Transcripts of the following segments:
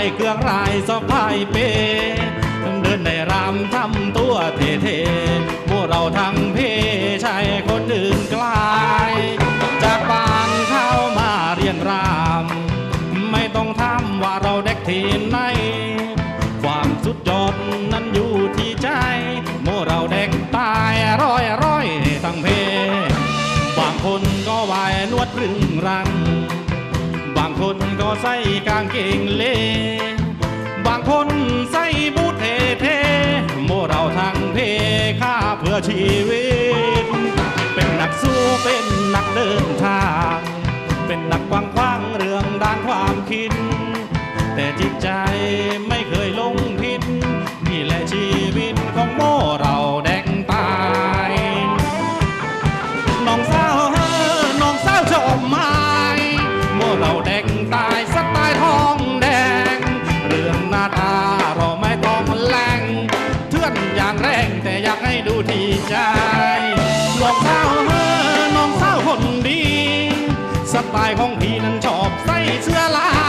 เสื้อลายเครื่องลายสะพายเปเดินในรำทำตัวเท่ๆพวกเราทั้งเพชายคนอื่นกลาย จากบ้านเข้ามาเรียนรำไม่ต้องถามว่าเราเด็กที่ไหน ความสุดยอดนั้นอยู่ที่ใจโมเราเด็กตายร้อยร้อยทั้งเพ บางคนก็วายนวดรึงรังบางคน ใส่กางเกงเล บางคนใส่บูทเท่ๆโมเราทั้งเพค่าเพื่อชีวิต เป็นนักสู้เป็นนักเดินทาง เป็นนักกว้างขวางเรื่องด้านความคิด แต่จิตใจไม่ายของพี่นั้นชอบใส่เสื้อลาย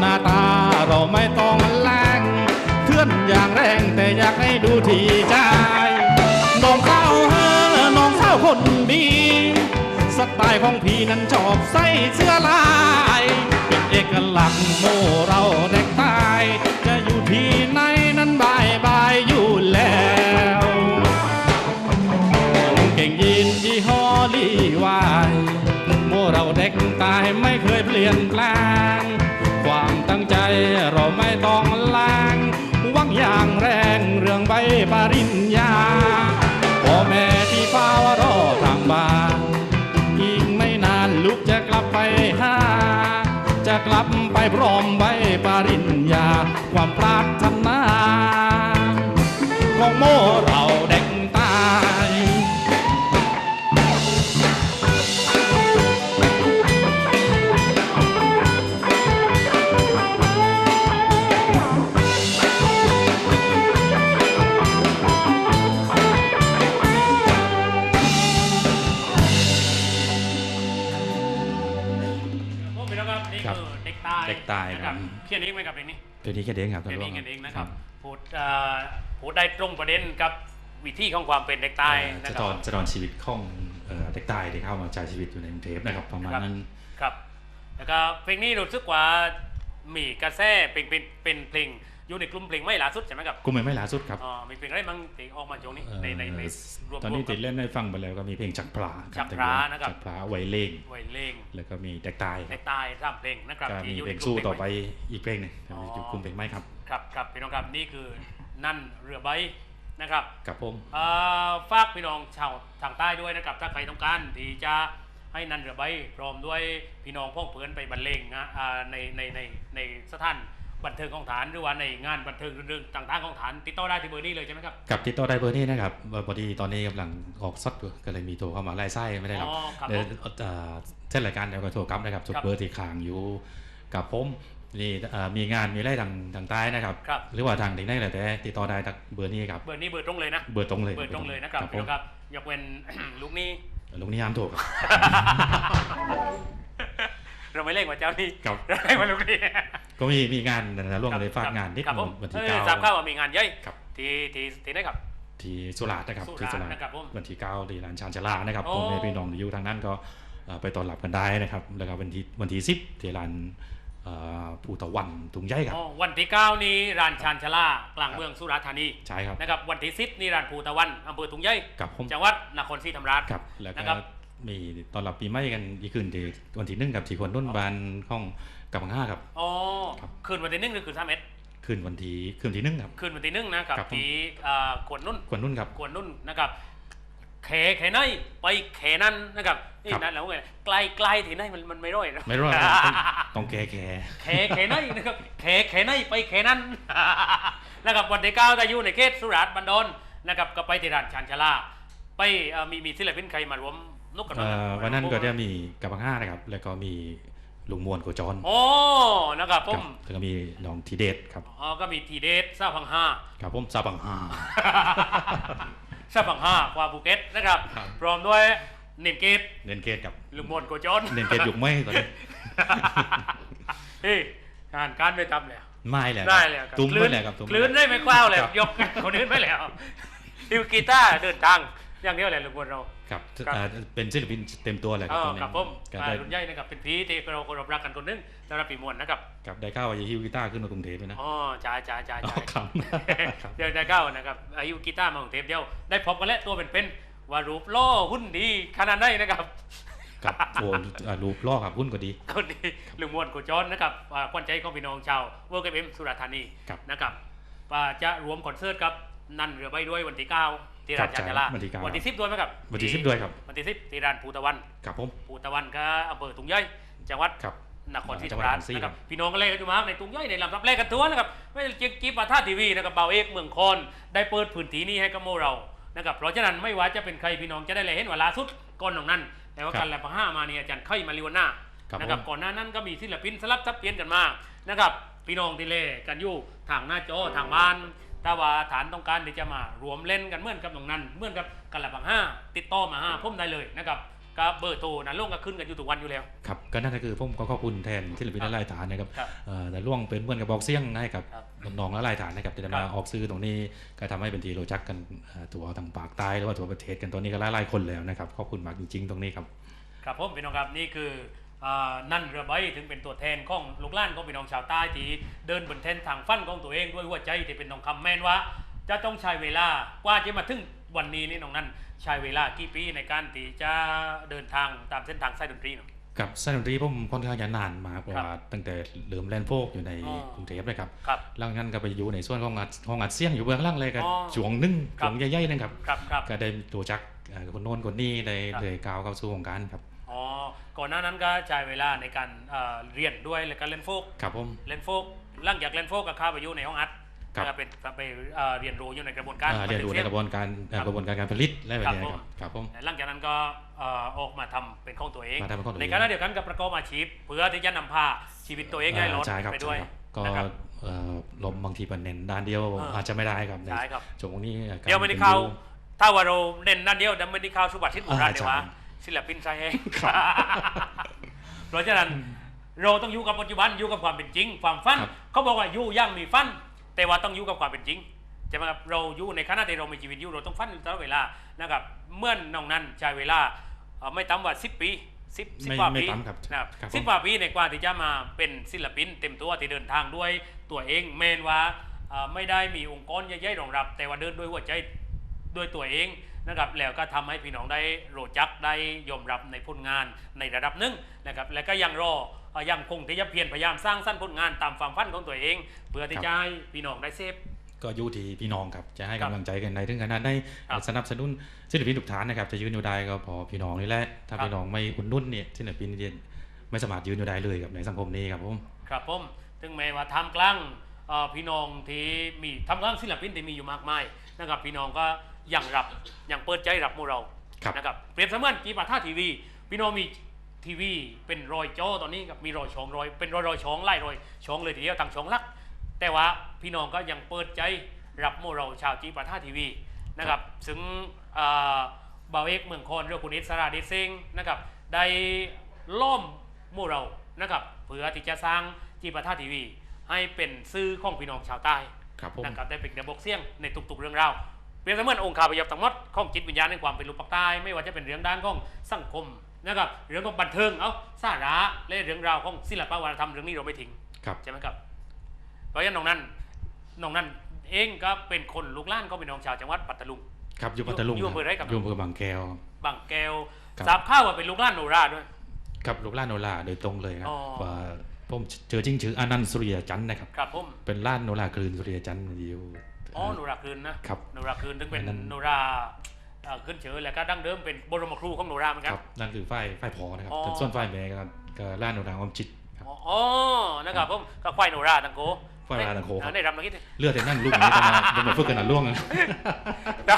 หน้าตาเราไม่ต้องแรงเทื่อนอย่างแรงแต่อยากให้ดูที่ใจน้องสาวเฮ้อน้องสาวคนดี สไตล์ของพี่นั้นชอบใส่เสื้อลายเป็นเอกลักษณ์โมเราแดงตายจะอยู่ที่ไหนนั้นบายบายอยู่แล้วเก่งยีนยี่ห้อลีวายโมเราเด็กตายไม่เคยเปลี่ยนแปลง ใจเราไม่ต้องล้างวังอย่างแรงเรื่องใบปริญญาพ่อแม่ที่เฝ้ารอทางบ้านอีกไม่นานลูกจะกลับไปหาจะกลับไปพร้อมใบปริญญา ความปรารถนาของโมเรา ครับนี่ครับคือเด็กตายเด็กตายนะครับครับเขียนเองไหมครับเพลงนี้เพลงนี้แค่เด้งครับเขียนเองท่าเขียนเองนะครับบพูดเอ่อพูดได้ตรงประเด็นกับวิธีของความเป็นเด็กตายเอ่อนะจะคตรัอบนจะตอนชีวิตของเอ่อเด็กตายที่เข้ามาใช้ชีวิตอยู่ในกรุงเทพนะครับประมาณครับนั้น ครับแล้วก็เพลงนี้รู้สึกว่ามีกระแสเป็นเป็นเป็นเพลง อยู่ในกลุ่มเพลงไม่ล่าสุดใช่ไหมครับกูไม่ไม่ล่าสุดครับอ๋อมีเพลงอะไรบ้างที่ออกมาช่วงนี้เอ่อในในในรวมตอนนี้รวมกัติดเล่นให้ฟังไปแล้วก็มีเพลงจักรพลาคจับกรพลานะครับจักรพลาไวเล่งไวยเลงแล้วก็มีเด็กตายคเด็รับกตายสามเพลงนะครับก็ที่มีอยู่เพในลงกลุ่สู้มเพลงต่อไปอีกเพลงหนึงอ๋ออยู่กลุ่มเพลงไม่ครับครับครับพี่น้องครับนี่คือนั่นเรือใบนะครับกับผมเอ่อฝากพี่น้องชาวทางใต้ด้วยนะครับ ถ้าใครต้องการที่จะให้นันเรือใบพร้อมด้วยพี่น้องพ้องเพื่อนไปบรรเลงนะอ่าในในในในสถาน บันเทิงของฐานหรือว่าในงานบันเทิงเรื่องต่างๆของฐานติดต่อได้ที่เบอร์นี้เลยใช่ไหมครับกับติดต่อได้เบอร์นี้นะครับเอ่อพอดีตอนนี้กำลังออกซัดอยู่ก็เลยมีโทรเข้ามาไล่ไส้ไม่ได้รับอ๋อครับเดี๋ยวผมเอ่อเช่นรายการเดียวกับโทรกลับนะครับจุดครับเบอร์ที่ค้างอยู่กับผมนี่เอ่อมีงานมีอะไรทางทางใต้นะครับครับหรือว่าทางไหนได้แต่ติดต่อได้ทางเบอร์นี้ครับเบอร์นี้เบอร์ตรงเลยนะเบอร์ตรงเลยเบอร์ตรงเลยนะครับผพี่น้มองครับยกเว้นลูกหนี้ลุงนี้ห้ามโทรครับ เราไม่เล่นว่าเจ้านี่ครับเราเล่นว่าลูกนี่ก็มีมีงานนะร่วมเลยฝากงานนิดครับผมวันที่เออเก้าทราบข่าวว่ามีงานเยอะครับที่ที่ที่ไหนครับที่สุราษฎร์นะครับสุที่ราษฎร์นะครับผมวันที่เก้าที่ลานชานชาลานะครับโอ้ผมให้พี่น้องที่อยู่ทางนั้นก็เอ่อไปต้อนรับกันได้นะครับ แล้วก็วันที่วันที่สิบที่ลานเอ่อภูตะวันตุงใหญ่ครับอ๋อวันที่เก้านี้ร้านชานชาลากลางเมืองสุราษฎร์ธานีใช่ครับนะครับวันที่สิบนี่ร้านภูตะวันอำเภอถุงใหญ่กับผมจังหวัดนครศรีธรรมราชครับแล้วก็นะครับ มีตอนรับปีใหม่กันอีกคืนที่วันที่หนึ่งกับที่คนนุ่นบานข้องกับบังห้าครับอ๋อครับคืนวันที่หนึ่งหรือคืนสามเอ็ดคืนวันที่คืนที่หนึ่งครับคืนวันที่หนึ่งนะครับครับผมที่อ่าขวดนุ่นคนนุ่นครับขวดนุ่นนะครับแขแขไหนไปแขนั่นนะครับนี่ครับนั่นแล้วไงไกลไกลที่ไหนมันมันไม่ร่อยนะไม่รู้ว่าต้องต้องแก่แก่แขแขไหนนะครับแขแขไหนไปแขนั่นนะครับวันที่เก้าถ้าอยู่ในเขตสุราษฎร์บันดอนนะครับก็ไปที่ร้านชานชาลาไปเอ่อมีมีศิลปินใครมารวม นุกกันเอ่บ้างอวันนั้นก็จะมีกับบังห้านะครับ แล้วก็มีลุงมวลโกจรโอ้นะครับผครัมบแล้วก็มีน้องทีเดชครับอ๋อก็มีทีเดทซาพังห้า ครับผมซาบังห้า ซาพังห้ากว่าภูเก็ตนะครับ ครับ พร้อมด้วยนิมเกตเน้นเกตกับลุงมนโกจอนเน้นเกตยุกไม่ตอนนี้เฮ้ยงานการไม่ทำแล้วไม่แหละได้แล้วครับตุ้มคลื่ไม่นแหละครับตุ้มคลื่นได้ไม่กล้าวเลยครับยกคนอื่นไม่แล้วดิวกีตาร์เดินทางอย่างเดียวเลยลุงมนเรา ครับครับเอ่อเป็นศิลปินเต็มตัวเลยคอ๋รับอตอนนี้ครับผมก็อ่าได้รุ่นใหญ่นะครับเป็นพี่ที่เราเคารพรักกันคนหนึงสำหรับปีมวนนะครับครับได้ข้าวว่าจะฮิวกีตาร์ขึ้นมากรุงเทพเลยนะอ๋อจ้าจ้าจ้าอ๋อจ้าครับครับเดี๋ยวได้เก้านะครับอายุกีตาร์มาของเทปเดียวได้พบกันแล้วตัวเป็นๆว่ารูปล่อหุ้นดีขนาดไหนนะครับครับโอ้อ่ารูปล่อครับหุ้นก็ดีคนนี้ลุงมวนโกจอนนะครับอ่าขวัญใจของพี่น้องชาวเวิร์กเอ็มสุราษฎร์ธานีครับนะครับว่าจะรวมคอนเสิร์ตกับนันเรือใบด้วยวันที่เก้า ที่ร้านครัจาบนจาราวันที่เก้าวันที่สิบด้วยไหมครับวันที่10ด้วยครับวันที่สิบที่ร้านภูตะวันครับผมภูตะวันก็อำเภอตุงใหญ่จังหวัดครับนครศรีธรจังรหมวัดราชนครศรีนะคครัรับบพี่น้องก็เล่นกันอยู่มากในตุงใหญ่ในลำรับเล่นกันตัวนะครับไม่ได้จีบปาท่าทีวีนะครับเบาเอกเมืองคอนได้เปิดพื้นที่นี้ให้กับโมเรานะครับเพราะฉะนั้นไม่ว่าจะเป็นใครพี่น้องจะได้เลยเห็นว่าล่าสุดก่อนตรงนั้น แต่ว่าครับการแลบห้ามาเนี่ยอาจารย์ไข่มาริวาน่าครับนะครับผมก่อนหน้านั้นก็มีศิลปินสลับซับเปลี่ยนกันมานะครับพี่น้องที่เล่กันอยู่ทางหน้าจอทางบ้าน ถ้าว่าฐานต้องการที่จะมารวมเล่นกันเหมือนกับตรงนั้นเหมือนกับกันแลบห้าติดต่อมาห้าพุ่มได้เลยนะครับก็เบอร์โทรนะลงก็ขึ้นกันอยู่ทุกวันอยู่แล้วครับก็นั่นก็คือผมก็ขอบคุณแทนศิลปินครับและรายฐานนะครับครับเอ่อแต่ล่วงเป็นเหมือนกับบอกเสียงให้กับครับน้องๆและรายฐานนะครับที่ได้ครัมาบออกซื้อตรงนี้ก็ทำให้เป็นทีรู้จักกันเอ่อตัวทางปากใต้หรือว่าตัวประเทศกันตอนนี้ก็หลายๆคนแล้วนะครับขอบคุณมากจริง ๆ ตรงนี้ครับครับผมพี่น้องครับนี่คืออ่า นั่นเรือใบถึงเป็นตัวแทนของลูกหล้านของพี่น้องชาวใต้ที่เดินบนเส้นทางฟันของตัวเองด้วยหัวใจที่เป็นทองคำแม่นว่า จะต้องใช้เวลากว่าจะมาถึงวันนี้นี่น้องนั้นใช้เวลากี่ปีในการที่จะเดินทางตามเส้นทางสายดนตรีเนาะกับสายดนตรีผมค่อนข้างจะนานมากเพราะครับว่าตั้งแต่เริ่มแลนด์โฟกอยู่ในอ๋อกรุงเทพเลยครับครับหลังจากนั้นก็ไปอยู่ในส่วนของอัดห้องอัดเสียงอยู่เบื้องล่างเลยกันอ๋อช่วงหนึงครับช่วงใหญ่ๆนะครับครับครับก็ได้ตัวจักเอ่อคนโน้นคนนี้ได้ครับเลยก้าวเข้าสู่วงการครับ อ๋อ ก่อนหน้านั้นก็ใช้เวลาในการเอ่อเรียนด้วยและการเล่นโฟกครับผม เล่นโฟกหลังจากเล่นโฟกก็เข้าไปอยู่ในห้องอัดครับ แล้วก็เป็นไปเอ่อเรียนรู้อยู่ในกระบวนการอ่าเรียนรู้บัในทึกระบวนการเอ่อครับกระบวนการการผลิตและแบบนี้ครับผมครับครับผม หลังจากนั้นก็เอ่อออกมาทำเป็นของตัวเอง มาทำเป็นของตัวเอง ในขณะเดียวกันกับประกอบอาชีพ เพื่อที่จะนำพาชีวิตตัวเองให้รอดใช่ครับไปด้วย ใช่ครับก็นะครับเอ่อลมบางทีมันเน้นด้านเดียวอ่าอาจจะไม่ได้ครับในใช่ครับ ช่วงนี้การเดี๋ยวไม่ได้ป็นเข้ายูถ้าว่าเราเน้นด้านเดียวเดี๋ยวไม่ได้เข้าสุบัติทิศบุราอ่าเดี๋ยวว่าใช่ ศิลปินชายแห้งเพราะฉะนั้นเราต้องอยู่กับปัจจุบันอยู่กับความเป็นจริง ความฟันครับ เขาบอกว่าอยู่อยังมีฟันแต่ว่าต้องอยู่กับความเป็นจริงใช่ไหมครับเราอยู่ในขณะที่เรามีชีวิตอยู่เราต้องฟันอยู่ตลอดเวลานะครับเมื่อนน้องนั้นใช้เวลาเอ่อไม่ต่ำกว่า 10 ปี10 ไม่10กว่าไม่ปีต่ำครับนะครับครับผมสิบกว่าปีในกว่าที่จะมาเป็นศิลปิน เต็มตัวที่เดินทางด้วยตัวเองเมนว่าเอ่อไม่ได้มีองค์กรใหญ่ๆรองรับ แต่ว่าเดินด้วยหัวใจด้วยตัวเอง นะครับแล้วก็ทำให้พี่น้องได้รู้จักได้ยอมรับในผลงานในระดับหนึ่งนะครับแล้วก็ยังรอเอ่อยังคงที่จะเพียรพยายามสร้างสรรค์ผลงานตามความฝันของตัวเอง เพื่อที่จะให้พี่น้องได้เซฟก็อยู่ที่พี่น้องครับจะให้ครับกำลังใจกันในถึงขนาดได้ครับสนับสนุนศิลปินทุกฐานนะครับจะยืนอยู่ได้ก็เพอพี่น้องนี่แหละถ้าครับพี่น้องไม่อุ่นนุ่นเนี่ยศิลปินเนี่ยไม่สามารถยืนอยู่ได้เลยกับในสังคมนี้ครับผมครับผมถึงแม้ว่าทำกลางเอ่อพี่น้องที่มีทำกลางศิลปินที่มีอยู่มากมายนะครับพี่น้องก็ ยังรับยังเปิดใจรับหมูเราครับนะครับเปรียบเสมือนกีปาท่าทีวี พี่น้องมีทีวีเป็นรอยจอตอนนี้กับมีรอยช่องรอยเป็นรอยรอยช่องไล่รอยช่องเลยทีเดียวต่างช่องลัก แต่ว่าพี่น้องก็ยังเปิดใจรับหมูเราชาวจีปาท่าทีวีนะครับซึ่งเอ่อบ่าวเอกเมืองคอนเรือคุณอิสราดิซิงนะครับได้ล่อมหมู่เรานะครับเพื่อที่จะสร้างจีปาท่าทีวี ให้เป็นซื่อของพี่น้องชาวใต้ครับผมนะครับได้เป็นระบบเสียงในทุกๆเรื่องราว เปรียบเสมือนองค์คาพยพทั้งหมดของจิตวิญญาณในความเป็นลูกปักใต้ไม่ว่าจะเป็นเรื่องด้านของสังคมนะครับเรื่องของบันเทิงเอาสาระและเรื่องราวของศิลปวัฒนธรรมเรื่องนี้เราไม่ทิ้งครับใช่ไหมครับ เพราะฉะนั้นน้องนั้นน้องนั้นเองก็เป็นคนลูกหล้านก็เป็นน้องชาวจังหวัดปัตตาลุงครับอยู่ปัตตาลุงอยู่อำเภออะไรครับอยู่อำเภอบางแก้วบางแก้วครับทราบข้าวว่าเป็นลูกหล้านโนราด้วยกับลูกล่านโนราโดยตรงเลยครับอ๋อว่าผมเจอจริงชื่ออานันต์สุริยจันทร์นะครับครับผมเป็นล้านโนรากลืนสุริยจันทร์อยู่ อ๋อโนราคืนนะครับโนราคืนถึงเป็นอันนั้นโนราเอ่อขึ้นเชื้อแล้วก็ดั้งเดิมเป็นบรมครูของโนราเหมือนคกันรับนั่นคือฝ้ายฝ้ายพอนะครับอ๋อส่วนฝ้ายแม่ก็ก็ล้านโนราอมจิตครับอ๋ออ๋อนะครับผมก็ควายโนราตังโกควายโนราตังโกครับอ่ได้รำนักคิดเลือดแต่นั่งลุกนี้จะมาจะมาฝึกกันหนาล่วงนะแต่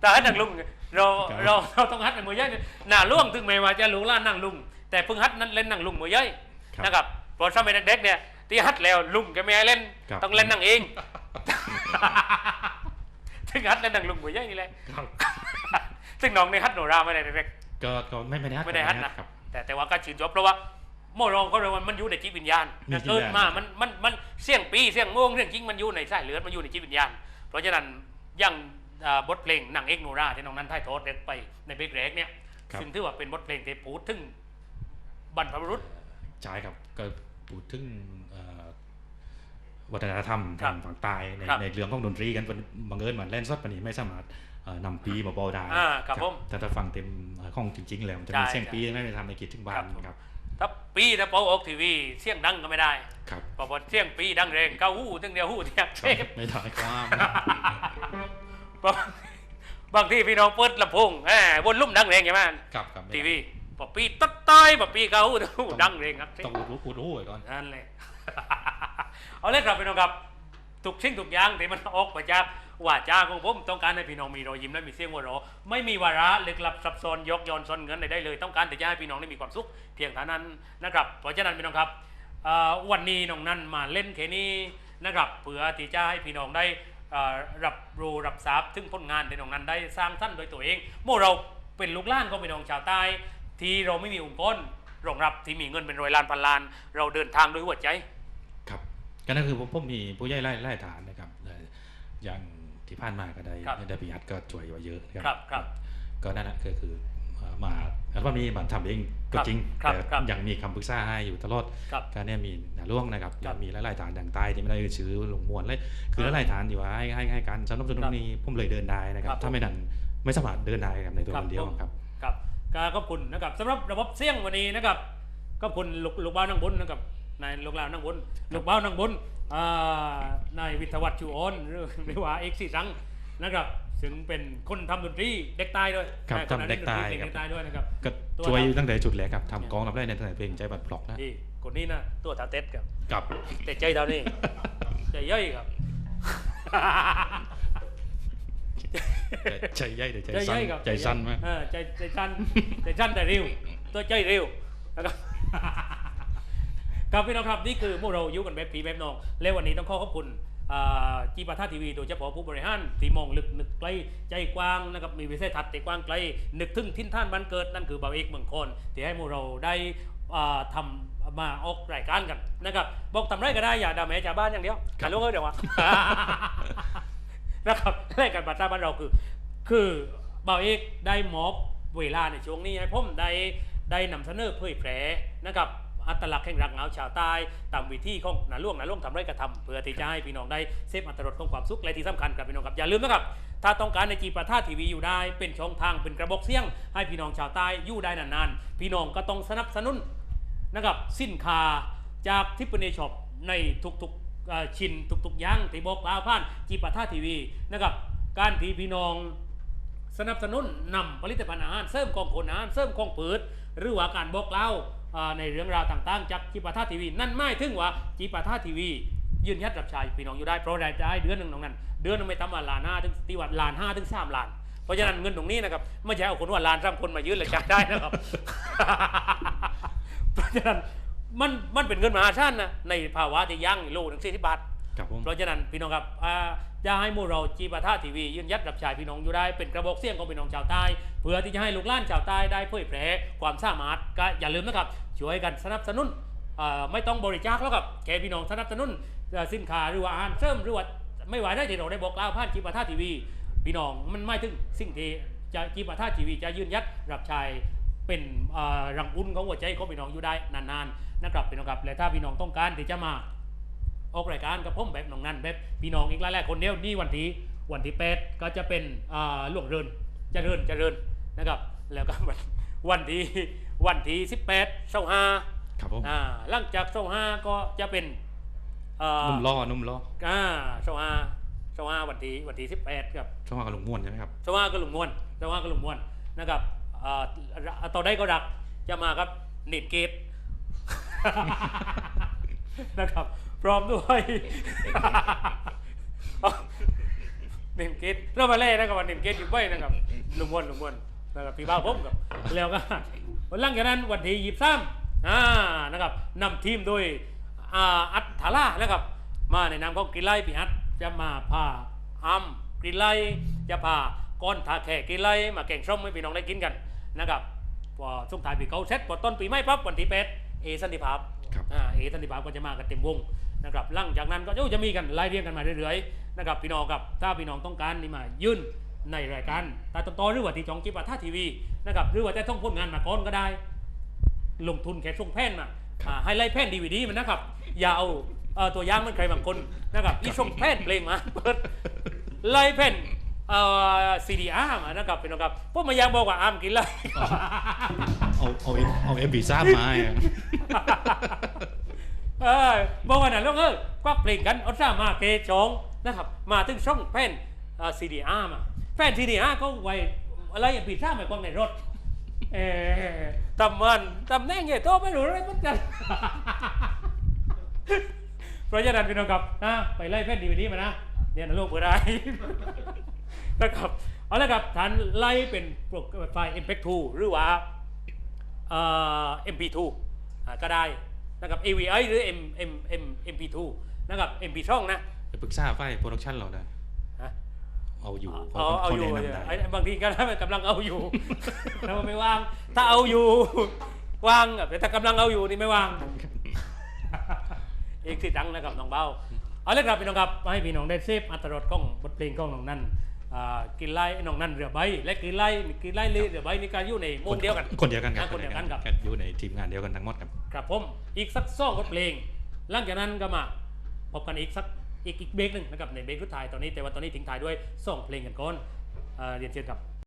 แต่ฮัดนังลุงเราครับเราเราต้องฮัดในมือเย้ยหน้าล่วงถึงแม้ว่าจะลูกหล้านนั่งลุงแต่เพิ่งฮัดนั้นเล่นนั่งลุงมือเย้ยครับนะครับเพอสมัยเด็กๆเนี่ยที่ฮัดแล้วลุงแกไม่ให้เล่นครับต้องเล่นนั่งเอง ถึงฮัดเล่นนั่งลุงมือเย้ยนี่แหละครับ ซึ่งน้องในฮัดโนราไม่ได้เด็ก ก็ก็ไม่ไม่ได้ฮัดไม่ได้ฮัดนะ ครับๆแต่แต่ว่าก็ชื่นชมเพราะว่าโมรองก็เรียกว่ามันอยู่ในจิตวิญญาณมีจิตวิญญาณ เกิดมามันมันมันเสี่ยงปีเสี่ยงโมงเรื่องจริงมันอยู่ในสายเลือดมันอยู่ในจิตวิญญาณ เพราะฉะนั้นอยังอ่าบทเพลงหนังเอกโนราที่น้องนั้นถ่ายทอดไปในเบรกแรกเนี่ยครับ ซึ่งถือว่าเป็นบทเพลงที่พูดถึงบรรพบุรุษ ใช่ครับก็พูดถึงเอ่อ วัฒนธรรมครัทาบงฝั่งใต้ในครับในเรื่องของดนตรีกันเป็นบังเอิญเหมือนเล่นสดปานนี้ไม่สามารถเอ่อนำปีมาเบาได้อ่าครับผมแต่ถ้าฟังเต็มเอ่อของจริง ๆ แล้วมันจะมีใช่เสียงใช่ปีไม่ไปทำในกิจถึงบ้านครับผมครับถ้าปีถ้าเป่าออกทีวีเสียงดังก็ไม่ได้ครับเพราะว่าเสียงปีดังแรงเก้าหู้ถึงเดียวหู้เทียบเทพไม่ได้ความบางบางที่พี่น้องเปิดลำโพงแหมบนลุ่มดังแรงใช่ไหมครับครับไม่ได้ทีวีปอปีตัดต้อยปอปีเก้าหู้ดังแรงครับต้องรู้พูดรู้ไว้ก่อนนั่นเลย เอาเลยครับพี่น้องครับทุกชิ้นทุกอย่างที่มันออกมาจากว่าจ้าของผมต้องการให้พี่น้องมีรอยยิ้มและมีเสียงหัวเราะไม่มีวาระลึกลับซับซ้อนยกย้อนซ้อนเงินใดๆเลย ต้องการแต่จะให้พี่น้องได้มีความสุขเพียงเท่านั้นนะครับเพราะฉะนั้นพี่น้องครับวันนี้น้องนั่นมาเล่นแค่นี้นะครับเพื่อที่จะให้พี่น้องได้รับรู้รับทราบถึงผลงานที่น้องนั้นได้สร้างสรรค์โดยตัวเองเมื่อเราเป็นลูกหล้านของพี่น้องชาวใต้ที่เราไม่มีองค์กรรองรับที่มีเงินเป็นร้อยล้านพันล้าน เราเดินทางด้วยหัวใจ ก็นั่นคือผมผมมีผู้ใหญ่ไล่ไล่ฐานนะครับเอ่ออย่างที่ผ่านมาก็ได้ครับได้พิยัดก็ช่วยไว้เยอะนะคครัรับครับ ก็นั่นแหละก็คือเอ่อมาอัลบั้มนี้มันทำเองก็ครับจริงครับแต่ครับยังมีคำปรึกษาให้อยู่ตลอดครับการเนี่ยมีหนาล่วงนะครับครับมีหลายๆฐานอย่างใต้ที่ไม่ได้ชื่อลงมวลเลยคือครับหลายๆฐานที่ว่าให้ให้ให้การสนับสนุคนรับนี้ผมเลยเดินได้นะคครัรับบถ้าไม่นั้นไม่สามารถเดินได้ครับในตัวครับคนเดียวผมครับครับก็ขอบคุณนะครับสำหรับระบบเสียงวันนี้นะครับขอบคุณลูกลูกบ้านนั่งบนนะครับ นายลูกหลานนั่งบนลูกบ้านนั่งบนอ่านายวิทยาวัฒน์ชูออนหรือหรือว่าเอ็กซี่สังนะครับซึ่งเป็นคนทำดนตรีเด็กใต้ด้วยครับนายนนั้นทำเด็กใต้เล่นดนตรีเด็กใต้ด้วยนะครับก็ตัวช่วยเราตั้งแต่จุดแรกครับทำกองรับได้ในตั้งแต่เพลงใจบัดปลอกนะนี่คนนี้นะตัวตาเต็ดครับกับแต่ใจเท่านี้ใจย่อยครับใจใหญ่แต่ใจใจสั้นย่อยครับใจสั้นมากเออใจใจสั้นใจสั้นแต่เร็วตัวใจเร็วนะครับ ครับพี่น้องครับนี่คือพวกเราอยู่กันแบบผีแบบน้องและวันนี้ต้องขอขอบคุณอ่าจีปาท่าทีวีโดยเฉพาะผู้บริหารที่มองลึกนึกไกลใจกว้างนะครับมีวิสัยทัศน์ที่กว้างไกล นึกถึงทินท่านบ้านเกิดนั่นคือบ่าวเอกเมืองคอนที่ให้พวกเราได้อ่าทำมาออกรายการกันนะครับบอกทำไรก็ได้อย่าด่าแม่ชาวบ้านอย่างเดียวครัการบลูกเอ้ยเดี๋ยววะนะครับรายการบัตรบ้านเราคือ คือบ่าวเอกได้มอบเวลาในช่วงนี้ให้ผมได้ได้นำเสนอเผยแพร่นะครับ อัตลักษณ์แห่งรักเหงาชาวใต้ตามวิธีของนาล่วงนาล่วงทำไรกระทำเพื่อที่จะให้พี่น้องได้เซฟอัตรรสของความสุขและที่สำคัญครับพี่น้องครับอย่าลืมนะครับถ้าต้องการในจีประท่าทีวีอยู่ได้เป็นช่องทางเป็นกระบอกเสียง ให้พี่น้องชาวใต้อยู่ได้นานๆ พี่น้องก็ต้องสนับสนุนนะครับสินค้าจากทิปเปอร์เนช็อปในทุกๆชิ้นทุกๆย่างที่บอกลาวผ่านจีปาท่าทีวีนะครับการที่พี่น้องสนับสนุนนำผลิตภัณฑ์อาหารเสริมของคนอาหารเสริมของผืดหรือว่าการบอกเล่า ในเรื่องราวต่างๆ จากจีปาท่าทีวี นั่นไม่ถึงว่าจีปาท่าทีวียืนยัดรับใช้พี่น้องอยู่ได้เพราะรายได้เดือนหนึ่งตรงนั้น เดือนนึงไม่ต่ำกว่าล้านห้าถึงตีว่าล้านห้าถึงสามล้าน เพราะฉะนั้นเงินตรงนี้นะครับไม่ใช่เอาคนว่าล้านสร้ามคนมายืนเลยจ่ายได้นะครับเพราะฉะนั้นมันมันเป็นเงินมหาชาลนะในภาวะที่ยั่งโลหนึ่งสี่สิบบาท ครับผมเพราะฉะนั้นพี่น้องครับอ่าจะให้หมู่เราจีปาท่าทีวียืนยัดรับใช้พี่น้องอยู่ได้เป็นกระบอกเสียงของพี่น้องชาวใต้เพื่อที่จะให้ลูกหลานชาวใต้ได้เผยแพร่ความสามารถก็อย่าลืมนะครับช่วยกันสนับสนุนอ่ไม่ต้องบริจาคแล้วครับแค่พี่น้องสนับสนุนสินค้าหรือว่าอาหารเสริมหรือว่าไม่ไหวได้ที่เราได้บอกเล่าผ่านจีปาท่าทีวี พี่น้องมันไม่ถึงสิ่งที่จะจีปาท่าทีวีจะยืนยัดรับใช้เป็นรังอุ่นของหัวใจของพี่น้องอยู่ได้นานๆนะครับพี่น้องครับและถ้าพี่น้องต้องการที่จะมา ออกรายการกับผมแบบน้องนั่นแบบพี่น้องอีกหลายๆคนเดียวนี่วันที่วันที่แปดก็จะเป็นอ่าหลวงเรินเจริญเจริญนะครับ แล้วก็วันวันที่วันที่สิบแปดเสาห้าครับผมอ่าหลังจากเสาห้าก็จะเป็นเอ่อนุ่มล้อนุ่มล้ออ่าเสาห้าเสาห้าวันที่วันที่สิบแปดครับช่องว่างกับลุงม่วนใช่ไหมครับเสาห้าก็หลุมมวนเสาห้าก็หลุมมวนนะครับอ่าต่อได้ก็รักจะมาครับเน็ตเกตนะครับ พร้อมด้วยเน่นเกตเรามาเล่นะครับวันเน่นเกตอยู่ใบนะครับลุงวนลุงวนนะครับพี่บ้าผมกับแล้วก็หลังจากนั้นวันที่ยี่สิบอ่านะครับนำทีมโดยอัตถาล่านะครับ มาในนามของกีไลพี่อัดจะมาพาอัมกีไลจะพาก้อนทาแขกกีไลมาแข่งส้มให้พี่น้องได้กินกันนะครับพอช่วงท้ายปีเก่าเสร็จพอต้นปีใหม่ปั๊บวันที่แปดเอสันติภาพ ครับ อ่าเอสันติภาพก็จะมากันเต็มวงนะครับหลังจากนั้นก็จะมีกันไล่เรียงกันมาเรื่อยๆนะครับพี่น้องครับถ้าพี่น้องต้องการนี่มายื่นในรายการตาตอนๆหรือว่าที่จองจิปาท่าทีวีนะครับหรือว่าจะต้องพ้นงานมาก่อนก็ได้ ลงทุนแค่ส่งแผ่นมาอ่าให้ไล่แผ่นดีวดีมันนะครับอย่าเอาเอ่อตัวอย่างมันใครบางคนนะครับที่ส่งแผ่นเพลงมาเปิดไล่แผ่น เอ่อซีดีอาร์มานะครับพี่น้องครับพวกมาอยากบอกว่าอามกินไล่เอาเอาเอ็มเอาเอ็มบีซ่ามาให้อะเออบอกว่านั่นลูกเอ้ยควักเพลงกันเอาซ่ามาเกจองนะครับ มาถึงช่องแผ่นซีดีอาร์มาแผ่นซีดีอาร์ก็ไว้อะไรอย่างปีซ่าหมายความในรถ เออตำมันตำแหน่งใหญ่โตไม่รู้อะไรมันจะเพราะฉะนั้นพี่น้องครับนะไปไล่แผ่นดีวดีมานะเนี่ยนะลูกเปิดได้ นะครับเอาละครับฐานไล่เป็นโปรไฟล์ MP2 หรือว่าเอ่อ MP2 อ่าก็ได้นะครับ AVI หรือ M M M MP2 นะครับ MP ช่องนะไปปรึกษาไฟโปรดักชันเราได้ฮะเอาอยู่เอาเอาเอาอยู่ขแนะนำได้ไอ้บางทีก็กำลังเอาอยู่แล้วไม่ว่าง ถ้าเอาอยู่ว่างอะแต่ถ้ากำลังเอาอยู่นี่ไม่ว่างอีกสิดังนะครับน้องเบ้าเอาเลยครับพี่น้องครับให้พี่น้องได้เซฟอัตรรสของบทเพลงของน้องนั่นอ่า กินไล่น้องนั่นเรือใบและกินไล่กินไล่เรือใบนี่ก็อยู่ในมุมเดียวกัน คนเดียวกันครับอะคนเดียวกันครับอยู่ในทีมงานเดียวกันทั้งหมดครับครับผมอีกสักสองบทเพลงหลังจากนั้นก็มาพบกันอีกสักอีกอีกเบรกหนึ่งนะครับในเบรกสุดท้ายตอนนี้แต่ว่าตอนนี้ทิ้งท้ายด้วยสองเพลงกันก่อนเอ่อเรียนเชิญครับ